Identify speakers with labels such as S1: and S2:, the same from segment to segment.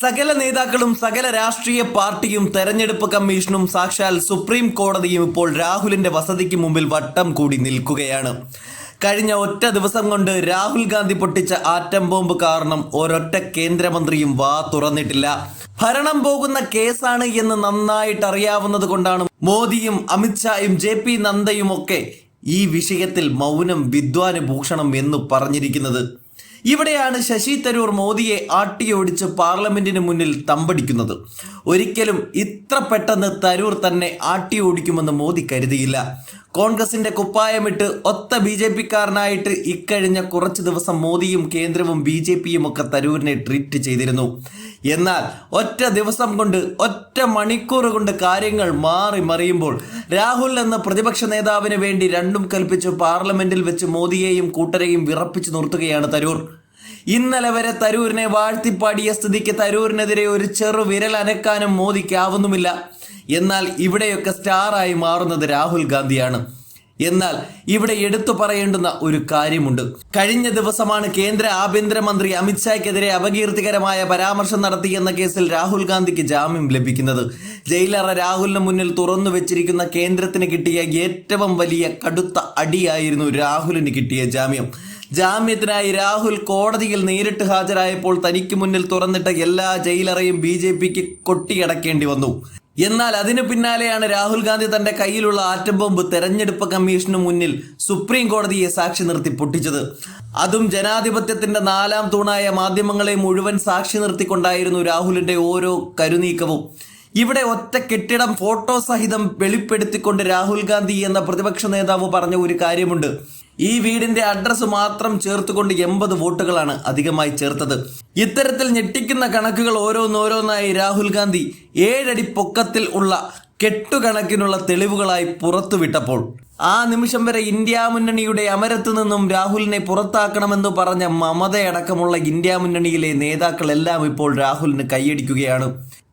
S1: സകല നേതാക്കളും സകല രാഷ്ട്രീയ പാർട്ടിയും തെരഞ്ഞെടുപ്പ് കമ്മീഷനും സാക്ഷാൽ സുപ്രീം കോടതിയും ഇപ്പോൾ രാഹുലിന്റെ വസതിക്ക് മുമ്പിൽ വട്ടം കൂടി നിൽക്കുകയാണ്. കഴിഞ്ഞ ഒറ്റ ദിവസം കൊണ്ട് രാഹുൽ ഗാന്ധി പൊട്ടിച്ച ആറ്റം ബോംബ് കാരണം ഒരൊറ്റ കേന്ദ്രമന്ത്രിയും വാ തുറന്നിട്ടില്ല. ഭരണം പോകുന്ന കേസാണ് എന്ന് നന്നായിട്ട് അറിയാവുന്നത് കൊണ്ടാണ് മോദിയും അമിത്ഷായും ജെ പി നന്ദയും ഒക്കെ ഈ വിഷയത്തിൽ മൗനം വിദ്വാനുഭൂഷണം എന്ന് പറഞ്ഞിരിക്കുന്നത്. ഇവിടെയാണ് ശശി തരൂർ മോദിയെ ആട്ടിയോടിച്ച് പാർലമെന്റിന് മുന്നിൽ തമ്പടിക്കുന്നത്. ഒരിക്കലും ഇത്ര പെട്ടെന്ന് തരൂർ തന്നെ ആട്ടിയോടിക്കുമെന്ന് മോദി കരുതിയില്ല. കോൺഗ്രസിന്റെ കുപ്പായമിട്ട് ഒത്ത ബി ജെ പിക്കാരനായിട്ട് ഇക്കഴിഞ്ഞ കുറച്ച് ദിവസം മോദിയും കേന്ദ്രവും ബി ജെ പിയും ഒക്കെ തരൂരിനെ ട്രീറ്റ് ചെയ്തിരുന്നു. എന്നാൽ ഒറ്റ ദിവസം കൊണ്ട് ഒറ്റ മണിക്കൂർ കൊണ്ട് കാര്യങ്ങൾ മാറി മറിയുമ്പോൾ രാഹുൽ എന്ന പ്രതിപക്ഷ നേതാവിന് വേണ്ടി രണ്ടും കൽപ്പിച്ച് പാർലമെന്റിൽ വെച്ച് മോദിയെയും കൂട്ടരെയും വിറപ്പിച്ചു നിർത്തുകയാണ് തരൂർ. ഇന്നലെ വരെ തരൂരിനെ വാഴ്ത്തിപ്പാടിയ സ്ഥിതിക്ക് തരൂരിനെതിരെ ഒരു ചെറു വിരൽ അനക്കാനും മോദിക്കാവുന്നുമില്ല. എന്നാൽ ഇവിടെയൊക്കെ സ്റ്റാറായി മാറുന്നത് രാഹുൽ ഗാന്ധിയാണ്. എന്നാൽ ഇവിടെ എടുത്തു പറയേണ്ടുന്ന ഒരു കാര്യമുണ്ട്. കഴിഞ്ഞ ദിവസമാണ് കേന്ദ്ര ആഭ്യന്തരമന്ത്രി അമിത്ഷായ്ക്കെതിരെ അപകീർത്തികരമായ പരാമർശം നടത്തി എന്ന കേസിൽ രാഹുൽ ഗാന്ധിക്ക് ജാമ്യം ലഭിക്കുന്നത്. ജയിലറ രാഹുലിന് മുന്നിൽ തുറന്നു വെച്ചിരിക്കുന്ന കേന്ദ്രത്തിന് കിട്ടിയ ഏറ്റവും വലിയ കടുത്ത അടിയായിരുന്നു രാഹുലിന് കിട്ടിയ ജാമ്യം. ജാമ്യത്തിനായി രാഹുൽ കോടതിയിൽ നേരിട്ട് ഹാജരായപ്പോൾ തനിക്ക് മുന്നിൽ തുറന്നിട്ട എല്ലാ ജയിലറയും ബി ജെ പിക്ക് കൊട്ടിയടക്കേണ്ടി വന്നു. എന്നാൽ അതിനു പിന്നാലെയാണ് രാഹുൽ ഗാന്ധി തന്റെ കയ്യിലുള്ള ആറ്റം ബോംബ് തെരഞ്ഞെടുപ്പ് കമ്മീഷന് മുന്നിൽ സുപ്രീം കോടതിയെ സാക്ഷി നിർത്തി പൊട്ടിച്ചത്. അതും ജനാധിപത്യത്തിന്റെ നാലാം തൂണായ മാധ്യമങ്ങളെ മുഴുവൻ സാക്ഷി നിർത്തിക്കൊണ്ടായിരുന്നു രാഹുലിന്റെ ഓരോ കരുനീക്കവും. ഇവിടെ ഒറ്റ കെട്ടിടം ഫോട്ടോ സഹിതം വെളിപ്പെടുത്തിക്കൊണ്ട് രാഹുൽ ഗാന്ധി എന്ന പ്രതിപക്ഷ നേതാവ് പറഞ്ഞ ഒരു കാര്യമുണ്ട്. ഈ വീടിന്റെ അഡ്രസ്സ് മാത്രം ചേർത്തുകൊണ്ട് എൺപത് വോട്ടുകളാണ് അധികമായി ചേർത്തത്. ഇത്തരത്തിൽ ഞെട്ടിക്കുന്ന കണക്കുകൾ ഓരോന്നോരോന്നായി രാഹുൽ ഗാന്ധി ഏഴടി പൊക്കത്തിൽ ഉള്ള കെട്ടുകണക്കിനുള്ള തെളിവുകളായി പുറത്തുവിട്ടപ്പോൾ. ആ നിമിഷം വരെ ഇന്ത്യ മുന്നണിയുടെ അമരത്തു നിന്നും രാഹുലിനെ പുറത്താക്കണമെന്ന് പറഞ്ഞ മമതയടക്കമുള്ള ഇന്ത്യ മുന്നണിയിലെ നേതാക്കളെല്ലാം ഇപ്പോൾ രാഹുലിന് കൈയടിക്കുകയാണ്.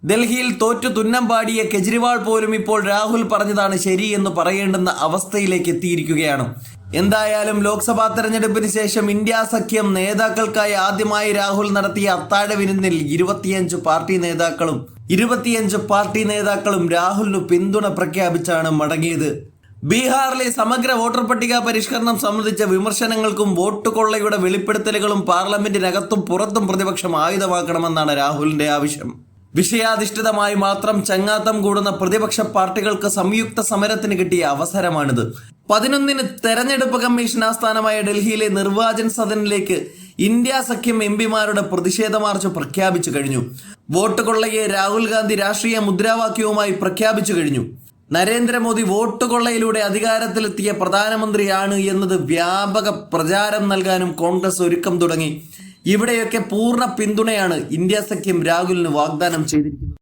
S1: ഡൽഹിയിൽ തോറ്റു തുന്നം പാടിയ കെജ്രിവാൾ പോലും ഇപ്പോൾ രാഹുൽ പറഞ്ഞതാണ് ശരി എന്ന് പറയേണ്ടുന്ന അവസ്ഥയിലേക്ക് എത്തിയിരിക്കുകയാണ്. എന്തായാലും ലോക്സഭാ തെരഞ്ഞെടുപ്പിന് ശേഷം ഇന്ത്യ സഖ്യം നേതാക്കൾക്കായി ആദ്യമായി രാഹുൽ നടത്തിയ അത്താഴ വിരുന്നിൽ ഇരുപത്തിയഞ്ച് പാർട്ടി നേതാക്കളും ഇരുപത്തിയഞ്ച് പാർട്ടി നേതാക്കളും രാഹുലിന് പിന്തുണ പ്രഖ്യാപിച്ചാണ് മടങ്ങിയത്. ബീഹാറിലെ സമഗ്ര വോട്ടർ പട്ടിക പരിഷ്കരണം സംബന്ധിച്ച വിമർശനങ്ങൾക്കും വോട്ട് കൊള്ളയുടെ വെളിപ്പെടുത്തലുകളും പാർലമെന്റിനകത്തും പുറത്തും പ്രതിപക്ഷം ആയുധമാക്കണമെന്നാണ് രാഹുലിന്റെ ആവശ്യം. വിഷയാധിഷ്ഠിതമായി മാത്രം ചങ്ങാത്തം കൂടുന്ന പ്രതിപക്ഷ പാർട്ടികൾക്ക് സംയുക്ത സമരത്തിന് കിട്ടിയ അവസരമാണിത്. പതിനൊന്നിന് തെരഞ്ഞെടുപ്പ് കമ്മീഷൻ ആസ്ഥാനമായ ഡൽഹിയിലെ നിർവാചൻ സദനിലേക്ക് ഇന്ത്യ സഖ്യം എം പിമാരുടെ പ്രതിഷേധ മാർച്ച് പ്രഖ്യാപിച്ചു കഴിഞ്ഞു. വോട്ട് കൊള്ളയെ രാഹുൽ ഗാന്ധി രാഷ്ട്രീയ മുദ്രാവാക്യവുമായി പ്രഖ്യാപിച്ചു കഴിഞ്ഞു. നരേന്ദ്രമോദി വോട്ട് കൊള്ളയിലൂടെ അധികാരത്തിലെത്തിയ പ്രധാനമന്ത്രിയാണ് എന്നത് വ്യാപക പ്രചാരം നൽകാനും കോൺഗ്രസ് ഒരുക്കം തുടങ്ങി. ഇവിടെയൊക്കെ പൂർണ പിന്തുണയാണ് ഇന്ത്യ സഖ്യം രാഹുലിന് വാഗ്ദാനം ചെയ്തിരിക്കുന്നത്.